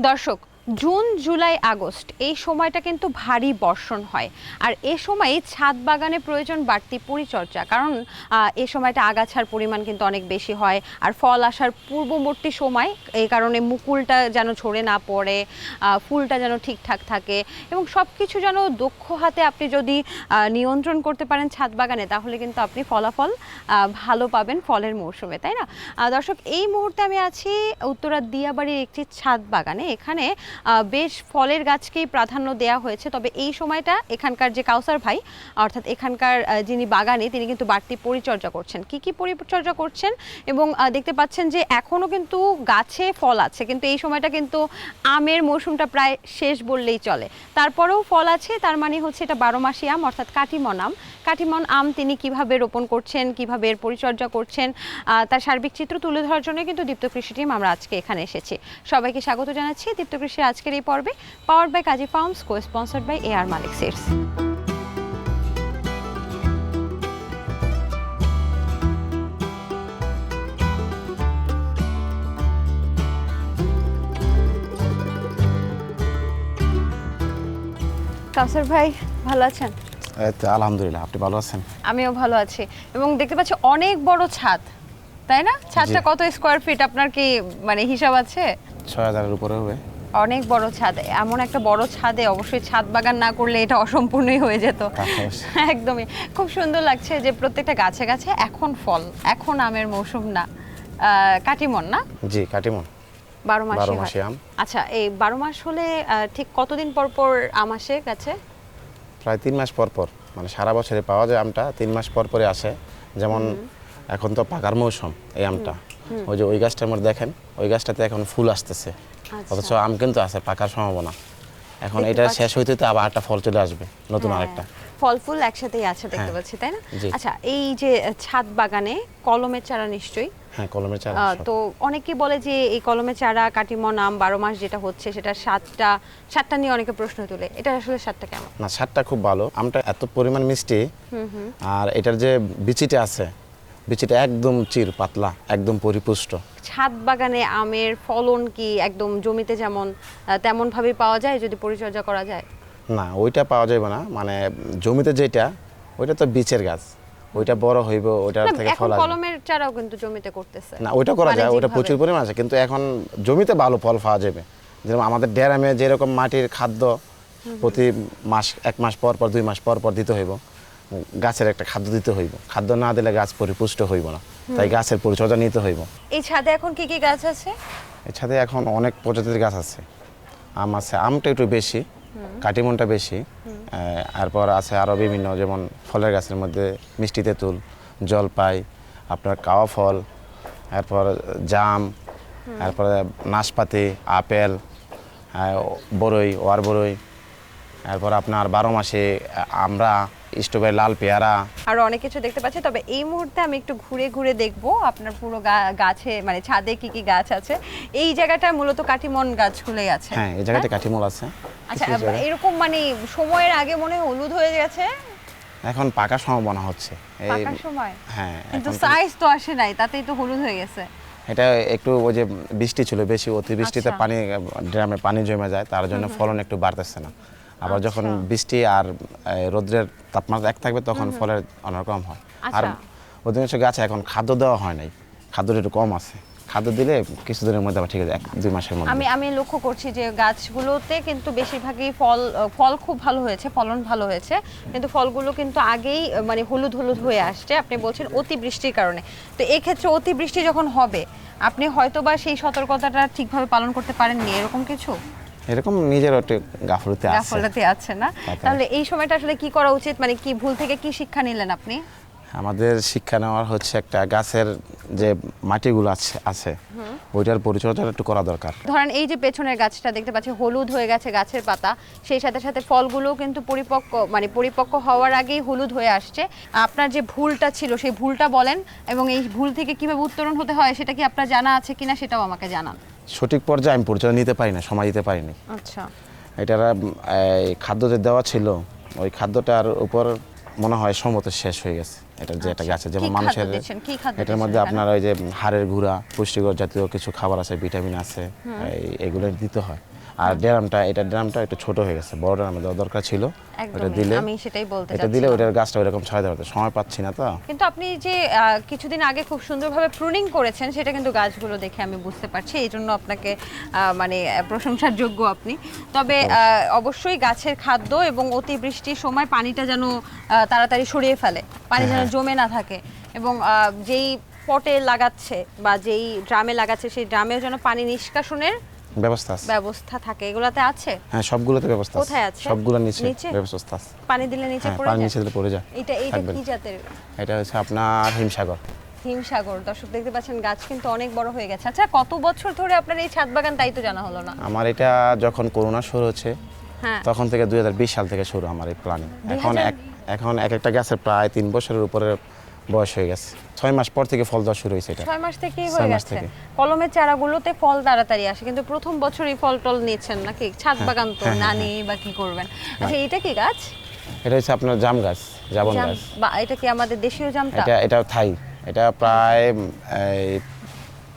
দর্শক June, July, August, এই সময়টা কিন্তু ভারী বর্ষণ হয়। আর এ সময় ছাদ বাগানে প্রয়োজন বাড়তি পরিচর্যা, কারণ এ সময়টা আগাছার পরিমাণ কিন্তু অনেক বেশি হয়। আর ফল আসার পূর্ববর্তী সময়, এই কারণে মুকুলটা যেন ঝরে না পড়ে ফুলটা যেন ঠিকঠাক থাকে এবং সব কিছু যেন দক্ষ হাতে আপনি যদি নিয়ন্ত্রণ করতে পারেন ছাদ বাগানে, তাহলে কিন্তু আপনি ফলাফল ভালো পাবেন ফলের মৌসুমে তাই না? দর্শক, এই মুহূর্তে আমি আছি উত্তরা দিয়াবাড়ির একটি ছাদ বাগানে। এখানে বেশ ফলের গাছকেই প্রাধান্য দেওয়া হয়েছে। তবে এই সময়টা এখানকার যে কাউসার ভাই, অর্থাৎ এখানকার যিনি বাগানে, তিনি কিন্তু বাড়তি পরিচর্যা করছেন। কি কি পরিচর্যা করছেন? এবং দেখতে পাচ্ছেন যে এখনও কিন্তু গাছে ফল আছে। কিন্তু এই সময়টা কিন্তু আমের মৌসুমটা প্রায় শেষ বললেই চলে। তারপরেও ফল আছে, তার মানে হচ্ছে এটা বারো মাসি আম, অর্থাৎ কাটিমন আম। কাটিমন আম তিনি কীভাবে রোপণ করছেন, কীভাবে এর পরিচর্যা করছেন তার সার্বিক চিত্র তুলে ধরার জন্য কিন্তু দীপ্ত কৃষি টিম আমরা আজকে এখানে এসেছি। সবাইকে স্বাগত জানাচ্ছি দীপ্ত কৃষির আজকের এই পর্বে power by Kazi farms co sponsored by A R Malik seeds Kawsar ভাই, ভালো আছেন? আলহামদুলিল্লাহ আপনি ভালো আছেন? আমিও ভালো আছি। এবং দেখতে পাচ্ছি অনেক বড় ছাদ তাই না? ছাদটা কত স্কোয়ার ফিট আপনার কি মানে হিসাব আছে? ছয় হাজারের উপরে হবে। অনেক বড় ছাদ। এমন একটা বড় ছাদে অবশ্যই ছাদ বাগান না করলে এটা অসম্পূর্ণই হয়ে যেত। একদমই। খুব সুন্দর লাগছে যে প্রত্যেকটা গাছে গাছে এখন ফল এখন আমের মৌসুম না। কাটিমন না? জি কাটিমন। বারো। মাসি আম। আচ্ছা এই বারো মাস হলে ঠিক কতদিন পর পর আম আসে গাছে? প্রায় তিন মাস পর পর মানে সারা বছরে পাওয়া যায় আমটা তিন মাস পর পরে আসে। যেমন এখন তো পাকার মৌসুম এই আমটা। ওই যে ওই গাছটার মধ্যে দেখেন ওই গাছটাতে এখন ফুল আসতেছে। আচ্ছা। অথচ আম কিন্তু আছে পাকার সম্ভাবনা। এখন এটা শেষ হইতে তো আবার একটা ফল চলে আসবে নতুন হ্যাঁ, আরেকটা। ফল ফুল একসাথেই আছে দেখতে হ্যাঁ। পাচ্ছি তাই না? আচ্ছা এই যে ছাদ বাগানে কলমের চারা নিশ্চয়ই? হ্যাঁ কলমের চারা তো অনেকে বলে যে এই কলমের চারা কাটিমন আম বারো মাস যেটা হচ্ছে সেটা সাতটা সাতটা নিয়ে অনেকে প্রশ্ন তুলে। এটা আসলে সাতটা কেমন? না স্বাদটা খুব ভালো। আমটা এত পরিমাণ মিষ্টি আর এটার যে বিচিটা আছে বিচিটা একদম চির পাতলা একদম পরিপুষ্ট। ছাদ বাগানে আমের ফলন কি একদম জমিতে যেমন তেমন ভাবে পাওয়া যায় যদি পরিচর্যা করা যায়? না ওইটা পাওয়া যাবে না। মানে জমিতে যেটা ওইটা তো বীচের গাছ। ওইটা বড় হইব ওইটার থেকে ফল আসবে। কলমের চারাও কিন্তু জমিতে করতেছে। না ওইটা করা যায় ওইটা প্রচুর পরিমাণ আছে কিন্তু এখন জমিতে ভালো ফল পাওয়া যাবে। যেরকম আমাদের ড্যারামে যেরকম মাটির খাদ্য প্রতি মাস এক মাস পর পর দুই মাস পর পর দিতে হইব। গাছের একটা খাদ্য দিতে হইব। খাদ্য না দিলে গাছ পরিপুষ্ট হইব না। তাই গাছের পরিচর্যা নিতে হইব। এই ছাদে এখন কি কি গাছ আছে? এই ছাদে এখন অনেক প্রজাতির গাছ আছে। আম আছে আমটা একটু বেশি। কাটিমনটা বেশি এরপর আছে আরও বিভিন্ন যেমন ফলের গাছের মধ্যে মিষ্টি তেঁতুল জলপাই আপনার কাওয়া ফল এরপর জাম এরপরে নাশপাতি আপেল বরই ওয়ার বরই এরপর আপনার বারো মাসে আমরা স্টোবের লাল পেয়ারা। আর অনেক কিছু দেখতে পাচ্ছি তবে এই মুহূর্তে আমি একটু ঘুরে ঘুরে দেখব আপনার পুরো গাছে মানে ছাদে কি কি গাছ আছে। এই জায়গাটা মূলত কাটিমন গাছগুলোই আছে হ্যাঁ এই জায়গাতে কাঠিমল আছে। আচ্ছা এরকম মানে সময়ের আগে মনে হয় হলুদ হয়ে গেছে? এখন পাকার সম্ভাবনা হচ্ছে। এই পাকার সময়? হ্যাঁ কিন্তু সাইজ তো আসে নাই তাতেই তো হলুদ হয়ে গেছে। এটা একটু ওই যে বৃষ্টি ছিল বেশি অতিবৃষ্টিতে আচ্ছা। পানি ড্রামে পানি জমে যায় তার জন্য ফলন একটু বাড়তেছে না। আবার যখন আচ্ছা। বৃষ্টি আর রোদ্রের তাপমাত্রা এক থাকবে তখন ফলের অন্যরকম হয়। আর আচ্ছা। অধিকাংশ গাছে এখন খাদ্য দেওয়া হয় নাই খাদ্যটা একটু কম আছে। খাদ্য দিলে কিছুদিনের মধ্যে আবার ঠিক আছে এক দুই মাসের মধ্যে। আমি আমি লক্ষ্য করছি যে গাছগুলোতে কিন্তু বেশিরভাগই ফল ফল খুব ভালো হয়েছে ফলন ভালো হয়েছে। কিন্তু ফলগুলো কিন্তু আগেই মানে হলুদ হলুদ হয়ে আসছে আপনি বলছেন অতিবৃষ্টির কারণে। তো এই ক্ষেত্রে অতিবৃষ্টি যখন হবে আপনি হয়তোবা সেই সতর্কতাটা ঠিকভাবে পালন করতে পারেননি এরকম কিছু? এরকম নিজের একটু গাফলতি আছে। গাফলতি আছে না? তাহলে এই সময়টা আসলে কি করা উচিত? মানে কি ভুল থেকে কি শিক্ষা নিলেন আপনি? আমাদের শিক্ষা নেওয়ার হচ্ছে একটা গাছের যে মাটিগুলো আছে আছে ওইটার পরিচর্যাটা একটু করা দরকার। ধরেন এই যে পেছনের গাছটা দেখতে পাচ্ছি হলুদ হয়ে গেছে গাছের পাতা সেই সাথে সাথে ফলগুলো কিন্তু পরিপক্ক মানে পরিপক্ক হওয়ার আগেই হলুদ হয়ে আসছে। আপনার যে ভুলটা ছিল সেই ভুলটা বলেন এবং এই ভুল থেকে কীভাবে উত্তরণ হতে হয় সেটা কি আপনার জানা আছে কিনা সেটাও আমাকে জানান। সঠিক পর্যায়ে আমি পরিচর্যা নিতে পারি না সময় দিতে পারিনি। আচ্ছা। এটার খাদ্য যে দেওয়া ছিল ওই খাদ্যটার উপর মনে হয় সম্ভবত শেষ হয়ে গেছে। এটা যে একটা গাছে যেমন আচ্ছা। কি খাদ্য মানুষের এটার মধ্যে আপনার ওই যে হাড়ের গুঁড়া পুষ্টিকর জাতীয় কিছু খাবার আছে ভিটামিন আছে এগুলো দিতে হয়। আর ড্রামটা এটা ড্রামটা একটু ছোট হয়ে গেছে বড় ড্রাম দেওয়া দরকার ছিল। ওটা দিলে আমি সেটাই বলতে এটা দিলে ওটার গাছটা ওইরকম ছয় দেওয়া সময় পাচ্ছি না তো। কিন্তু আপনি যে কিছুদিন আগে খুব সুন্দরভাবে প্রুনিং করেছেন সেটা কিন্তু গাছগুলো দেখে আমি বুঝতে পারছি এই জন্য আপনাকে মানে প্রশংসার যোগ্য আপনি। তবে অবশ্যই গাছের খাদ্য এবং অতিবৃষ্টির সময় পানিটা যেন তাড়াতাড়ি সরিয়ে ফেলে পানি যেন হ্যাঁ। জমে না থাকে। এবং আহ, যেই পটে লাগাচ্ছে বা যেই ড্রামে লাগাচ্ছে সেই ড্রামেও যেন পানি নিষ্কাশনের ব্যবস্থা আছে। ব্যবস্থা থাকে। এগুলাতে আছে? হ্যাঁ সবগুলোতে ব্যবস্থা আছে। কোথায় আছে? সবগুলো নিচে? ব্যবস্থা আছে। পানি দিলে নিচে হ্যাঁ পড়ে পানি নিচে দিলে পড়ে যায়। এটা থাকবে। কি জাতের? এটা হচ্ছে আপনার হিমসাগর। হিমসাগর। দর্শক দেখতে পাচ্ছেন গাছ কিন্তু অনেক বড় হয়ে গেছে। আচ্ছা কত বছর ধরে আপনার এই ছাদ বাগান? তাই তো জানা হলো না। আমার এটা যখন করোনা শুরু হচ্ছে হ্যাঁ। তখন থেকে দুই হাজার বিশ সাল থেকে শুরু আমার এই প্ল্যানিং এখন এক এখন এক একটা গাছের প্রায় তিন বছরের উপরে বয়স হয়ে গেছে। ছয় মাস পর থেকে ফল দেওয়া শুরু হয়েছে এটা। ছয় মাস থেকেই হয়ে গেছে। কলমের চারাগুলোতে ফল তাড়াতাড়ি আসে কিন্তু প্রথম বছরই ফল টল নিয়েছেন নাকি? ছাদ বাগান তো হ্যাঁ, না নেই নিয়ে বা কি করবেন? আচ্ছা এটা কি গাছ? এটা হচ্ছে আপনার জাম গাছ জাবন গাছ। বা এটা কি আমাদের দেশীয় জামটা? এটা এটা থাই। এটা প্রায়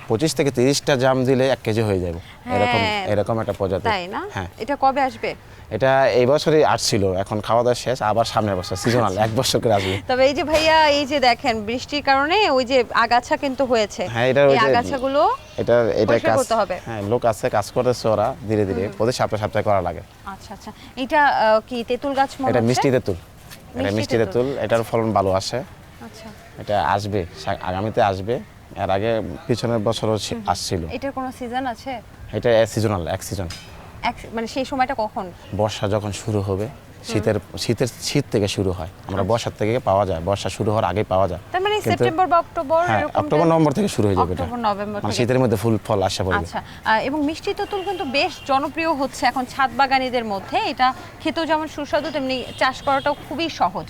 পঁচিশ থেকে তিরিশটা জাম দিলে এক কেজি হয়ে যাবে। এরকম হ্যাঁ। এরকম একটা প্রজাতি তাই না? হ্যাঁ। এটা কবে আসবে? এটা এই বছরই আসছিল এখন খাওয়া দাওয়া শেষ আবার সামনের বছর সিজনাল এক বছর করে আসবে। তবে এই যে ভাইয়া এই যে দেখেন বৃষ্টির কারণে ওই যে আগাছা কিন্তু হয়েছে। হ্যাঁ, এটা ওই আগাছাগুলো এটা এটা কাজ করতে হবে। হ্যাঁ লোক আছে কাজ করতেছে ওরা ধীরে ধীরে প্রতি সপ্তাহে সপ্তাহে করা লাগে। আচ্ছা আচ্ছা। এটা কি তেঁতুল গাছ মনে এটা মিষ্টি তেঁতুল। এটা মিষ্টি। তেঁতুল। এটার ফলন ভালো আসে। আচ্ছা। এটা আসবে আগামীতে আসবে। এর আগে পিছনের বছরও আসছিল। এটার কোনো সিজন আছে? এটা সিজনাল এক সিজন এক- মানে সেই সময়টা কখন? বর্ষা যখন শুরু হবে শীতের শীতের শীত থেকে শুরু হয়। আমরা বর্ষার থেকে পাওয়া যায়। বর্ষা শুরু হওয়ার আগে পাওয়া যায়। তার মানে সেপ্টেম্বর বা অক্টোবর হ্যাঁ এরকম অক্টোবর নভেম্বর থেকে শুরু হয়ে যাবে এটা। অক্টোবর নভেম্বর মানে শীতের মধ্যে ফুল ফল আসা পড়বে। আচ্ছা এবং মিষ্টি তেঁতুল কিন্তু বেশ জনপ্রিয় হচ্ছে এখন ছাদ বাগানীদের মধ্যে। এটা খেতেও যেমন সুস্বাদু তেমনি চাষ করাটাও খুবই সহজ।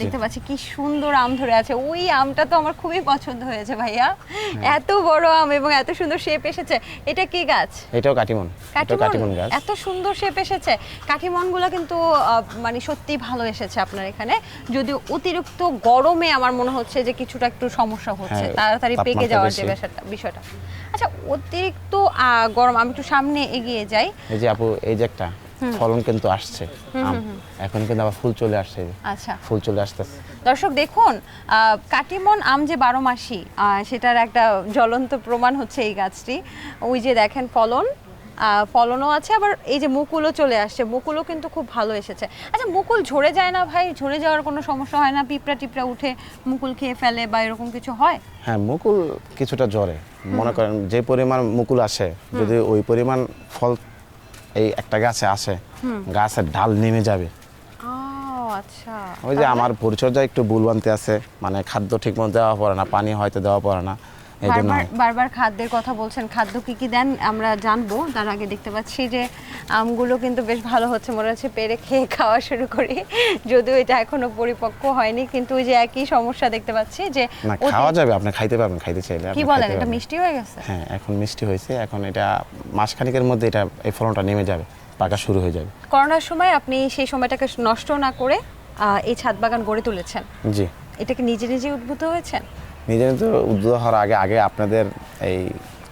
দেখতে পাচ্ছি কি সুন্দর আম ধরে আছে। ওই আমটা তো আমার খুবই পছন্দ হয়েছে ভাইয়া। হ্যাঁ। এত বড় আম এবং এত সুন্দর শেপ এসেছে। এটা কি গাছ? এটাও কাটিমন। কাটিমন? গাছ। এত সুন্দর শেপ এসেছে। কাঠিমনগুলো কিন্তু মানে সত্যি ভালো এসেছে আপনার এখানে। যদিও অতিরিক্ত গরমে আমার মনে হচ্ছে যে কিছুটা একটু সমস্যা হচ্ছে। হ্যাঁ, তাড়াতাড়ি পেকে যাওয়ার যে বিষয়টা বিষয়টা। আচ্ছা অতিরিক্ত গরম আমি একটু সামনে এগিয়ে যাই। এই যে আপু এই যে একটা ফলন কিন্তু আসছে। এখন কিন্তু আবার ফুল চলে আসছে। আচ্ছা। ফুল চলে আসতেছে। দর্শক দেখুন আহ, কাটিমন আম যে বারো মাসি আহ, সেটার একটা জ্বলন্ত প্রমাণ হচ্ছে এই গাছটি। ওই যে দেখেন ফলন। ফলনও আছে আবার এই যে মুকুলও চলে আসছে মুকুলও কিন্তু খুব ভালো এসেছে। আচ্ছা মুকুল ঝরে যায় না ভাই? ঝরে যাওয়ার কোনো সমস্যা হয় না? পিঁপড়া টিপড়া উঠে মুকুল খেয়ে ফেলে বা এরকম কিছু হয়? হ্যাঁ মুকুল কিছুটা জ্বরে মনে করেন যে পরিমাণ মুকুল আসে যদি ওই পরিমাণ ফল এই একটা গাছে আসে গাছের ডাল নেমে যাবে। ও আচ্ছা। ওই যে আমার পরিচর্যা একটু ভুলবান্তি আছে মানে খাদ্য ঠিক মতো দেওয়া পড়ে না পানি হয়তো দেওয়া পড়ে না। বারবার বারবার খাদ্যের কথা বলছেন খাদ্য কি কি দেন আমরা জানব তার আগে দেখতে পাচ্ছি যে আমগুলো কিন্তু বেশ ভালো হচ্ছে মনে হচ্ছে পেরে খেয়ে খাওয়া শুরু করি। যদিও এটা এখনও পরিপক্ক হয়নি কিন্তু ওই যে একই সমস্যা দেখতে পাচ্ছি যে খাওয়া যাবে আপনি খাইতে পারবেন খাইতে চাইলে কি বলেন এটা মিষ্টি হয়ে গেছে? হ্যাঁ এখন মিষ্টি হয়েছে এখন এটা মাসখানিকের মধ্যে এটা এই ফলনটা নেমে যাবে পাকা শুরু হয়ে যাবে। করোনার সময় আপনি সেই সময়টাকে নষ্ট না করে আহ, এই ছাদ বাগান গড়ে তুলেছেন। জি। এটা কি নিজে নিজে উদ্ভূত হয়েছেন নিজের তো উদ্যোগ হওয়ার আগে আগে আপনাদের এই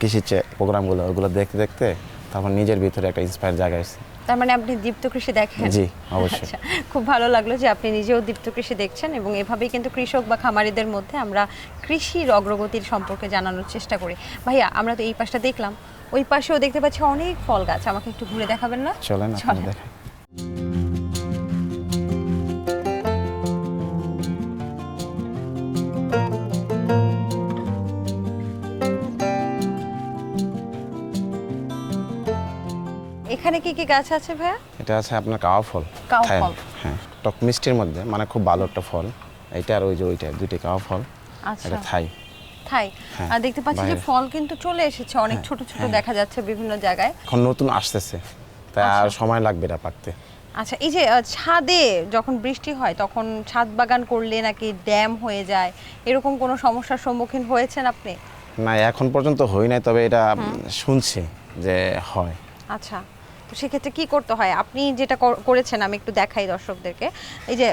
কৃষির প্রোগ্রামগুলো ওগুলো দেখতে দেখতে তারপর নিজের ভিতরে একটা ইন্সপায়ার জায়গা এসেছে তার মানে আপনি দীপ্ত কৃষি দেখেন? জি, অবশ্যই। আচ্ছা, খুব ভালো লাগল যে আপনি নিজেও দীপ্ত কৃষি দেখছেন এবং এভাবেই কিন্তু কৃষক বা খামারিদের মধ্যে আমরা কৃষির অগ্রগতির সম্পর্কে জানানোর চেষ্টা করি। ভাইয়া আমরা তো এই পাশটা দেখলাম ওই পাশেও দেখতে পাচ্ছি অনেক ফল গাছ। আমাকে একটু ঘুরে দেখাবেন না? চলেন আপনি চলেন। এখানে কি কি গাছ আছে ভাইয়া? এটা আছে আপনার কাওয়া ফল কাওয়া ফল। হ্যাঁ টক মিষ্টির মধ্যে মানে খুব ভালো একটা ফল। এইটা আর ওই যে ওইটা দুইটা কাওয়া ফল আচ্ছা। এটা থাই। থাই। হ্যাঁ, আর দেখতে পাচ্ছি যে ফল কিন্তু চলে এসেছে অনেক হ্যাঁ, ছোট ছোট হ্যাঁ। দেখা যাচ্ছে বিভিন্ন জায়গায়। এখন নতুন আসতেছে তাই আর সময় লাগবে এটা পাকতে। আচ্ছা এই যে ছাদে যখন বৃষ্টি হয় তখন ছাদ বাগান করলে নাকি ড্যাম হয়ে যায়? এরকম কোনো সমস্যার সম্মুখীন হয়েছেন আপনি? না এখন পর্যন্ত হই নাই তবে এটা শুনছি যে হয়। আচ্ছা। সেক্ষেত্রে কি করতে হয়? আপনি যেটা করেছেন, আমি একটু দেখাই দর্শকদেরকে। এই যে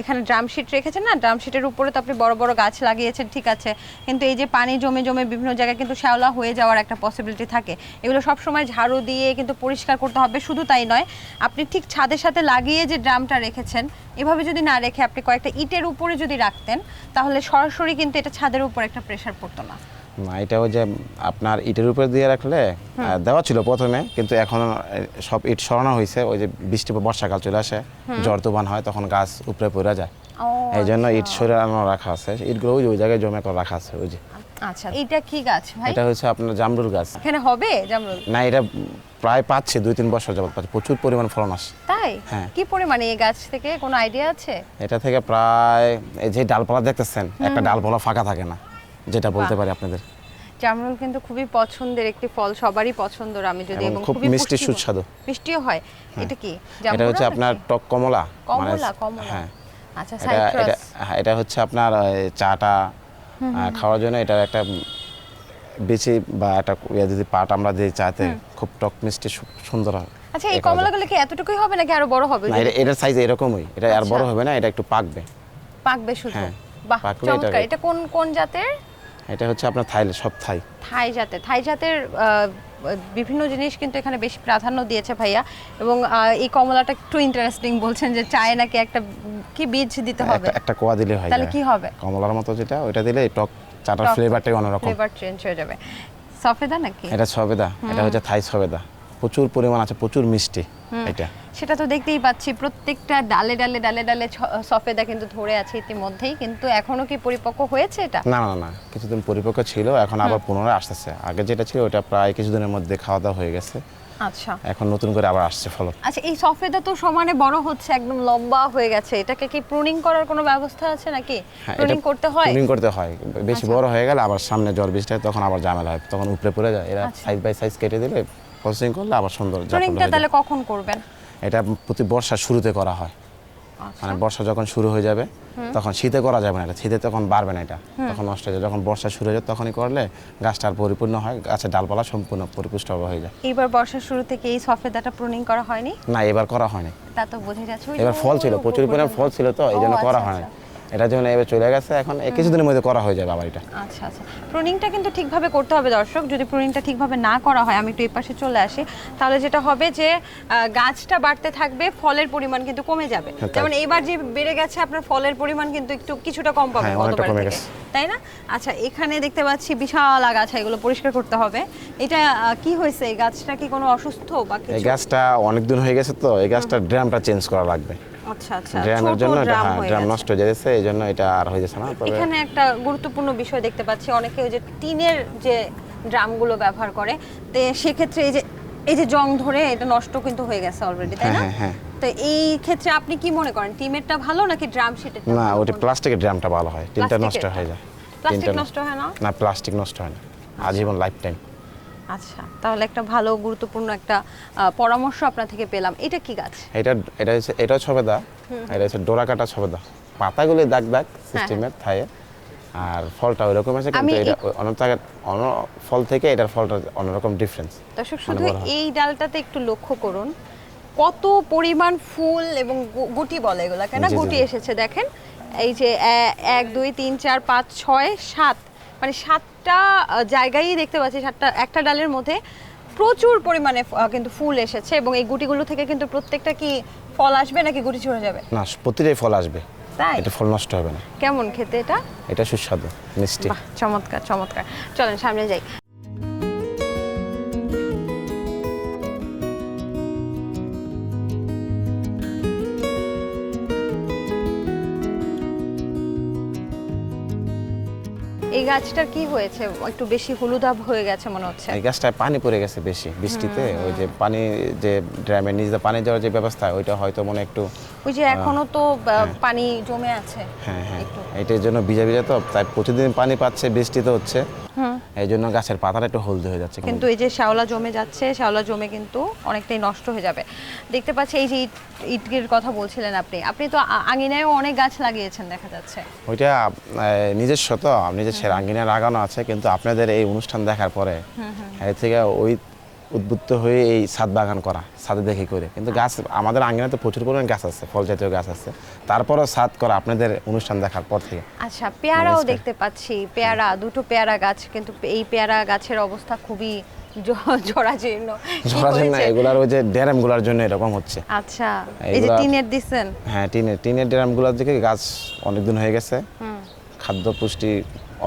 এখানে ড্রাম শিট রেখেছেন না? ড্রাম শিটের উপরে তো আপনি বড় বড় গাছ লাগিয়েছেন, ঠিক আছে। কিন্তু এই যে পানি জমে জমে বিভিন্ন জায়গায় কিন্তু শ্যাওলা হয়ে যাওয়ার একটা পসিবিলিটি থাকে। এগুলো সব সময় ঝাড়ু দিয়ে কিন্তু পরিষ্কার করতে হবে, শুধু তাই নয়, আপনি ঠিক ছাদের সাথে লাগিয়ে যে ড্রামটা রেখেছেন, এভাবে যদি না রেখে আপনি কয়েকটা ইটের উপরে যদি রাখতেন, তাহলে সরাসরি কিন্তু এটা ছাদের উপর একটা প্রেশার পড়তো না। না এটা ওই যে আপনার ইটের উপরে দিয়ে রাখলে দেওয়া ছিল প্রথমে কিন্তু এখন সব ইট সরানো হয়েছে ওই যে বৃষ্টি বর্ষাকাল চলে আসে জ্বর তুফান হয় তখন গাছ উপরে পড়ে যায়। এই জন্য ইট আচ্ছা। সরানো রাখা আছে ইটগুলো ওই ওই জায়গায় জমে করে রাখা আছে ওই যে। আচ্ছা এইটা কি গাছ ভাই? এটা হচ্ছে আপনার জামরুল গাছ। এখানে হবে জামরুল? না এটা প্রায় পাচ্ছে দুই তিন বছর যাবত পাচ্ছে প্রচুর পরিমাণ ফলন আসে তাই? হ্যাঁ। কি পরিমাণে এই গাছ থেকে কোনো আইডিয়া আছে? এটা থেকে প্রায় এই যে ডালপালা দেখতেছেন একটা ডালপালা ফাঁকা থাকে না। যেটা বলতে পারি আপনাদের। জামরুল কিন্তু খুবই পছন্দের একটি ফল সবারই পছন্দের আমি যদি এবং খুব মিষ্টি সুস্বাদু। মিষ্টিও হয়। এটা কি? এটা হচ্ছে আপনার টক কমলা। মানে- কমলা। কমলা হ্যাঁ। আচ্ছা সাইট্রাস। হ্যাঁ, এটা হচ্ছে আপনার চাটা খাওয়ার জন্য এটা একটা বেশি বা একটা ইয়ে যদি পাট আমরা দিই চাতে খুব টক মিষ্টি সুন্দর হয়। আচ্ছা এই কমলাগুলো কি এতটুকুই হবে নাকি আরও বড় হবে? না এটা এটার সাইজ এরকমই। এটা আর বড় আচ্ছা। হবে না এটা একটু পাকবে। পাকবে শুধু? হ্যাঁ, বাহ চমৎকার। এটা কোন কোন জাতের? এটা হচ্ছে আপনার থাই সব থাই। থাই জাতে থাই জাতের বিভিন্ন জিনিস কিন্তু এখানে বেশি প্রাধান্য দিয়েছে ভাইয়া এবং এই কমলাটা একটু ইন্টারেস্টিং বলছেন যে চায় নাকি একটা কি বীজ দিতে হবে? একটা কোয়া দিলে হয় তাহলে কি হবে? কমলার মতো যেটা ওইটা দিলে টক চাটার ফ্লেভারটাই অন্যরকম। ফ্লেভার চেঞ্জ হয়ে যাবে। সফেদা নাকি? এটা সফেদা এটা হচ্ছে থাই সবেদা প্রচুর পরিমাণ আছে প্রচুর মিষ্টি এটা। সেটা তো দেখতেই পাচ্ছি প্রত্যেকটা ডালে ডালে ডালে ডালে সফেদা কিন্তু ধরে আছে ইতিমধ্যেই কিন্তু এখনও কি পরিপক্ক হয়েছে এটা? না না না কিছুদিন পরিপক্ক ছিল এখন আবার পুনরায় আসতেছে। আগে যেটা ছিল ওটা প্রায় কিছুদিনের মধ্যে খাওয়া দাওয়া হয়ে গেছে। আচ্ছা। এখন নতুন করে আবার আসছে ফলন। আচ্ছা এই সফেদা তো সমানে বড় হচ্ছে একদম লম্বা হয়ে গেছে। এটাকে কি প্রুনিং করার কোনো ব্যবস্থা আছে নাকি? প্রুনিং করতে হয়? প্রুনিং করতে হয়। বেশি আচ্ছা। বড় হয়ে গেলে আবার সামনে জ্বর বৃষ্টি তখন আবার ঝামেলা হয় তখন উপরে পড়ে যায়। এরা। সাইজ বাই সাইজ কেটে দিলে প্রসেসিং করলে আবার সুন্দর প্রুনিংটা তাহলে কখন করবেন? এটা প্রতি বর্ষার শুরুতে করা হয়। আচ্ছা। মানে বর্ষা যখন শুরু হয়ে যাবে তখন শীতে করা যাবে না এটা শীতে তখন বাড়বে না এটা। তখন নষ্ট হয়ে যাবে। যখন বর্ষা শুরু হয়ে যাবে তখনই করলে গাছটা আর পরিপূর্ণ হয় গাছের ডালপালা সম্পূর্ণ পরিপুষ্টভাবে হয়ে যায়। এইবার বর্ষার শুরু থেকে এই সফেদাটা প্রুনিং করা হয়নি? না এবার করা হয়নি। তা তো বোঝা যাচ্ছে। এবার ফল ছিল প্রচুর পরিমাণ ফল ছিল তো এই জন্য করা আচ্ছা, না আচ্ছা। জন্য এবার চলে গেছে এখন কিছুদিনের মধ্যে করা হয়ে যাবে আবার এটা। আচ্ছা আচ্ছা। প্রুনিংটা কিন্তু ঠিকভাবে করতে হবে দর্শক। যদি প্রুনিংটা ঠিকভাবে না করা হয় আমি একটু এই পাশে চলে আসি। তাহলে যেটা হবে যে গাছটা বাড়তে থাকবে ফলের পরিমাণ কিন্তু কমে যাবে। তাই। যেমন এবার যে বেড়ে গেছে আপনার ফলের পরিমাণ কিন্তু একটু কিছুটা কম পাবে হ্যাঁ, কমে গেছে। তাই না? আচ্ছা এখানে দেখতে পাচ্ছি বিশাল আগাছা এগুলো পরিষ্কার করতে হবে। এটা কি হয়েছে? এই গাছটা কি কোনো অসুস্থ বা এই গাছটা অনেক দিন হয়ে গেছে তো এই গাছটার ড্রামটা চেঞ্জ করা লাগবে। আচ্ছা আচ্ছা। ড্রামের জন্য এটা ড্রাম হ্যাঁ হয়ে ড্রাম গেছে। নষ্ট হয়ে যাচ্ছে এই জন্য এটা আর হয়ে যাচ্ছে না তবে এখানে একটা গুরুত্বপূর্ণ বিষয় দেখতে পাচ্ছি অনেকে ওই যে টিনের যে ড্রামগুলো ব্যবহার করে তো সেক্ষেত্রে এই যে এই যে জং ধরে এটা নষ্ট কিন্তু হয়ে গেছে অলরেডি তাই না? হ্যাঁ, হ্যাঁ, তো এই ক্ষেত্রে আপনি কি মনে করেন টিমেরটা ভালো নাকি ড্রাম শিটের না ওটা প্লাস্টিকের ড্রামটা ভালো হয় নষ্ট হয়ে যায়। প্লাস্টিক নষ্ট হয় না? না প্লাস্টিক নষ্ট হয় না আজীবন লাইফ টাইম আচ্ছা তাহলে একটা ভালো গুরুত্বপূর্ণ একটা পরামর্শ আপনার থেকে পেলাম। এটা কি গাছ? এটা এটা হচ্ছে এটাও ছবেদা। এটা হচ্ছে ডোরা কাটা ছবেদা। পাতাগুলো দাগ দাগ সিস্টেমের থায়ে আর ফলটা ওই রকম আছে কিন্তু এটা এই- অন্য ফল থেকে এটার ফলটা অন্যরকম ডিফারেন্স দর্শক মানে শুধু এই ডালটাতে একটু লক্ষ্য করুন কত পরিমাণ ফুল এবং গুটি বলে এগুলা কেন? গুটি এসেছে দেখেন। এই যে এক দুই তিন চার পাঁচ ছয় সাত মানে সাতটা আহ, জায়গায় দেখতে পাচ্ছি সাতটা একটা ডালের মধ্যে প্রচুর পরিমাণে কিন্তু ফুল এসেছে এবং এই গুটিগুলো থেকে কিন্তু প্রত্যেকটা কি ফল আসবে নাকি গুটি ঝরে যাবে? না প্রতিটাই ফল আসবে। তাই? এটা ফল নষ্ট হবে না। কেমন খেতে এটা? এটা সুস্বাদু মিষ্টি। চমৎকার চমৎকার। চলেন সামনে যাই। এই গাছটার কি হয়েছে? একটু বেশি হলুদাব হয়ে গেছে মনে হচ্ছে। এই গাছটায় পানি পড়ে গেছে বেশি। বৃষ্টিতে ওই যে পানি যে ড্রামের নিচে পানি যাওয়ার যে ব্যবস্থা ওইটা হয়তো মনে একটু ওই যে এখনও তো পানি জমে আছে হ্যাঁ হ্যাঁ। এটার জন্য ভিজা ভিজা তো তাই প্রতিদিন পানি পাচ্ছে বৃষ্টিতে হচ্ছে। এই জন্য গাছের পাতাটা একটু হলদে হয়ে যাচ্ছে কিন্তু এই যে শ্যাওলা জমে যাচ্ছে শ্যাওলা জমে কিন্তু অনেকটাই নষ্ট হয়ে যাবে। দেখতে পাচ্ছি এই যে ইট ইটের কথা বলছিলেন আপনি। আপনি তো আঙিনায়ও অনেক গাছ লাগিয়েছেন দেখা যাচ্ছে। ওইটা নিজস্ব তো নিজস্ব আঙ্গিনা লাগানো আছে কিন্তু আপনাদের এই অনুষ্ঠান দেখার পরে এর থেকে ওই উদ্বুদ্ধ হয়ে এই ছাদ বাগান করা ছাদে দেখে করে। কিন্তু গাছ আমাদের আঙ্গিনাতে প্রচুর পরিমাণে গাছ আছে ফল জাতীয় গাছ আছে। তারপরও ছাদ করা আপনাদের অনুষ্ঠান দেখার পর থেকে। আচ্ছা পেয়ারাও দেখতে পাচ্ছি পেয়ারা দুটো পেয়ারা গাছ কিন্তু এই পেয়ারা গাছের অবস্থা খুবই জরাজীর্ণ? এগুলার ওই যে জন্য এরকম হচ্ছে। আচ্ছা এই যে টিনের দিছেন? হ্যাঁ টিনের টিনের দিকে গাছ অনেক দিন হয়ে গেছে। খাদ্য পুষ্টি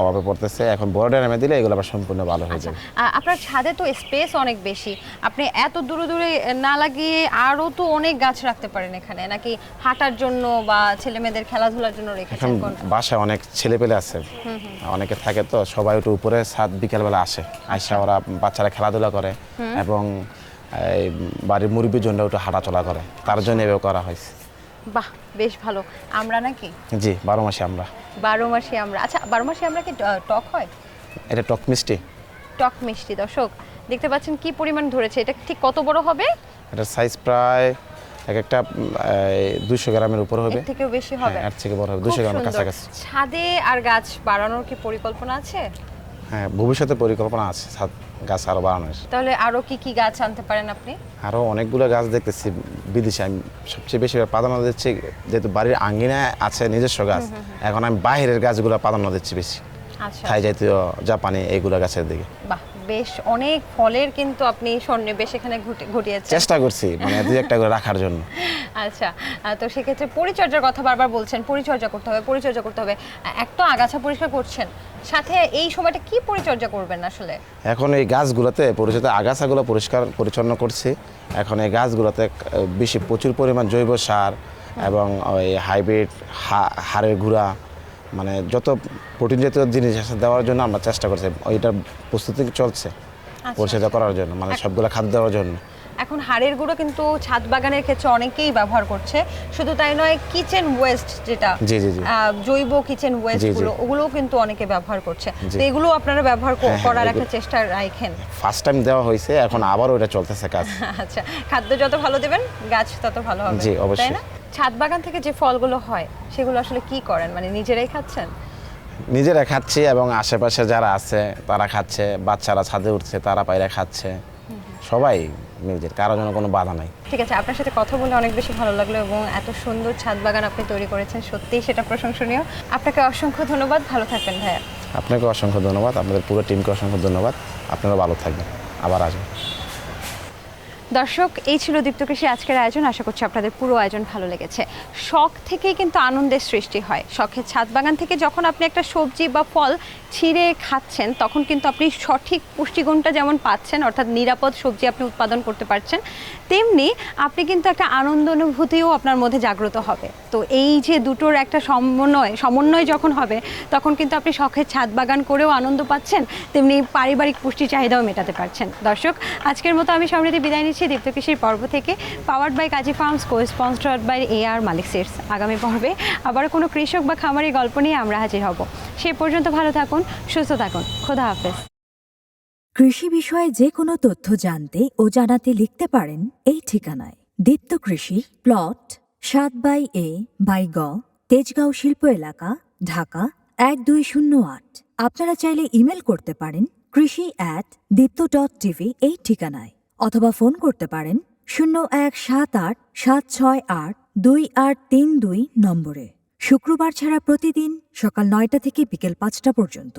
অভাবে পড়তেছে এখন বড় ড্যামে দিলে এগুলো আবার সম্পূর্ণ ভালো হয়ে যাবে। আপনার ছাদে তো স্পেস অনেক বেশি। আপনি এত দূরে দূরে না লাগিয়ে আরও তো অনেক গাছ রাখতে পারেন এখানে। নাকি হাঁটার জন্য বা ছেলে মেয়েদের খেলাধুলার জন্য রেখেছেন বাসায় অনেক ছেলে পেলে আছে অনেকে থাকে তো সবাই একটু উপরে ছাদ বিকালবেলা আসে। আসা ওরা বাচ্চারা খেলাধুলা করে এবং এই বাড়ির মুরব্বীর জন্য একটু হাঁটাচলা করে। তার জন্য এভাবে করা হয়েছে। বাহ বেশ ভালো। আমরা নাকি? জি বারো মাসে আমরা। বারো মাসে আমরা আচ্ছা বারো মাসে আমরা কি টক হয়? এটা টক মিষ্টি। টক মিষ্টি দর্শক দেখতে পাচ্ছেন কি পরিমাণ ধরেছে। এটা ঠিক কত বড় হবে? এটা সাইজ প্রায় এক একটা দুশো গ্রামের উপর হবে। থেকেও বেশি হবে। হ্যাঁ, এর থেকে বড় হবে। দুশো গ্রামের কাছাকাছি। ছাদে আর গাছ বাড়ানোর কি পরিকল্পনা আছে? হ্যাঁ ভবিষ্যতে পরিকল্পনা আছে গাছ আরও বাড়ানোর। তাহলে আরও কি কি গাছ আনতে পারেন আপনি? আরও অনেকগুলো গাছ দেখতেছি বিদেশে আমি সবচেয়ে বেশি প্রাধান্য দিচ্ছি যেহেতু বাড়ির আঙ্গিনায় আছে নিজস্ব গাছ এখন আমি বাইরের গাছগুলো প্রাধান্য দিচ্ছি বেশি। আচ্ছা। থাই জাতীয় জাপানি এইগুলো গাছের দিকে। বাহ বেশ অনেক ফলের কিন্তু আপনি সন্নিবেশ এখানে ঘটে- ঘটিয়েছেন। চেষ্টা করছি মানে দুই একটা করে রাখার জন্য। আচ্ছা তো সেক্ষেত্রে পরিচর্যার কথা বারবার বলছেন পরিচর্যা করতে হবে পরিচর্যা করতে হবে। এক তো আগাছা পরিষ্কার করছেন সাথে এই সময়টা কি পরিচর্যা করবেন আসলে? এখন এই গাছগুলোতে পরিচিত আগাছাগুলো পরিষ্কার পরিচ্ছন্ন করছি। এখন এই গাছগুলোতে বেশি প্রচুর পরিমাণ জৈব সার এবং ওই হাইব্রিড হাড়ের গুঁড়া মানে যত প্রোটিন জাতীয় জিনিস আছে দেওয়ার জন্য আমরা চেষ্টা করছি। ওইটার প্রস্তুতি চলছে পরিচর্যা করার জন্য মানে সবগুলো খাদ্য দেওয়ার জন্য। এখন হাড়ের গুঁড়ো কিন্তু ছাদ বাগানের ক্ষেত্রে অনেকেই ব্যবহার করছে। শুধু তাই নয় কিচেন ওয়েস্ট যেটা জৈব কিচেন ওয়েস্ট। গুলো ওগুলোও কিন্তু অনেকে ব্যবহার করছে। তো এগুলো আপনারা ব্যবহার হ্যাঁ, হ্যাঁ, করার একটা চেষ্টা রাখেন। ফার্স্ট টাইম দেওয়া হয়েছে এখন আবার ওইটা চলতেছে কাজ। আচ্ছা খাদ্য যত ভালো দেবেন গাছ তত ভালো হবে। জি, অবশ্যই। তাই না? ছাদ বাগান থেকে যে ফলগুলো হয় সেগুলো আসলে কি করেন? মানে নিজেরাই খাচ্ছেন? নিজেরা খাচ্ছি এবং আশেপাশে যারা আছে তারা খাচ্ছে বাচ্চারা ছাদে উঠছে তারা পায়রা খাচ্ছে। সবাই নিজের কারও জন্য কোনো বাধা নাই। ঠিক আছে আপনার সাথে কথা বলে অনেক বেশি ভালো লাগল এবং এত সুন্দর ছাদ বাগান আপনি তৈরি করেছেন সত্যিই সেটা প্রশংসনীয়। আপনাকে অসংখ্য ধন্যবাদ ভালো থাকবেন ভাইয়া। আপনাকে অসংখ্য ধন্যবাদ আপনাদের পুরো টিমকে অসংখ্য ধন্যবাদ আপনারা ভালো থাকবেন আবার আসবেন। দর্শক, এই ছিল দীপ্ত কৃষি আজকের আয়োজন। আশা করছি আপনাদের পুরো আয়োজন ভালো লেগেছে। শখ থেকেই কিন্তু আনন্দের সৃষ্টি হয়। শখের ছাদ বাগান থেকে যখন আপনি একটা সবজি বা ফল ছিঁড়ে খাচ্ছেন, তখন কিন্তু আপনি সঠিক পুষ্টিগুণটা যেমন পাচ্ছেন, অর্থাৎ নিরাপদ সবজি আপনি উৎপাদন করতে পারছেন, তেমনি আপনি কিন্তু একটা আনন্দ অনুভূতিও আপনার মধ্যে জাগ্রত হবে। তো এই যে দুটোর একটা সমন্বয় সমন্বয় যখন হবে, তখন কিন্তু আপনি শখের ছাদ বাগান করেও আনন্দ পাচ্ছেন, তেমনি পারিবারিক পুষ্টি চাহিদাও মেটাতে পারছেন। দর্শক, আজকের মতো আমি সমৃদ্ধি বিদায় দীপ্ত কৃষির পর্ব থেকে powered by Kazi farms co sponsored by A R Malik seeds আগামী পর্বে আবার কোনো কৃষক বা খামারি গল্প নিয়ে আমরা হাজির হব। সে পর্যন্ত ভালো থাকুন, সুস্থ থাকুন। খোদা হাফেজ। কৃষি বিষয়ে যে কোনো তথ্য জানতে ও জানাতে লিখতে পারেন এই ঠিকানায়। দীপ্ত কৃষি প্লট সাত বাই এ, বাই গ, তেজগাঁও শিল্প এলাকা, ঢাকা, এক দুই শূন্য আট। আপনারা চাইলে ইমেল করতে পারেন কৃষি অ্যাট দীপ্ত ডট টিভি এই ঠিকানায়। অথবা ফোন করতে পারেন শূন্য এক সাত আট সাত ছয় আট দুই আট তিন দুই নম্বরে শুক্রবার ছাড়া প্রতিদিন সকাল নয়টা থেকে বিকেল পাঁচটা পর্যন্ত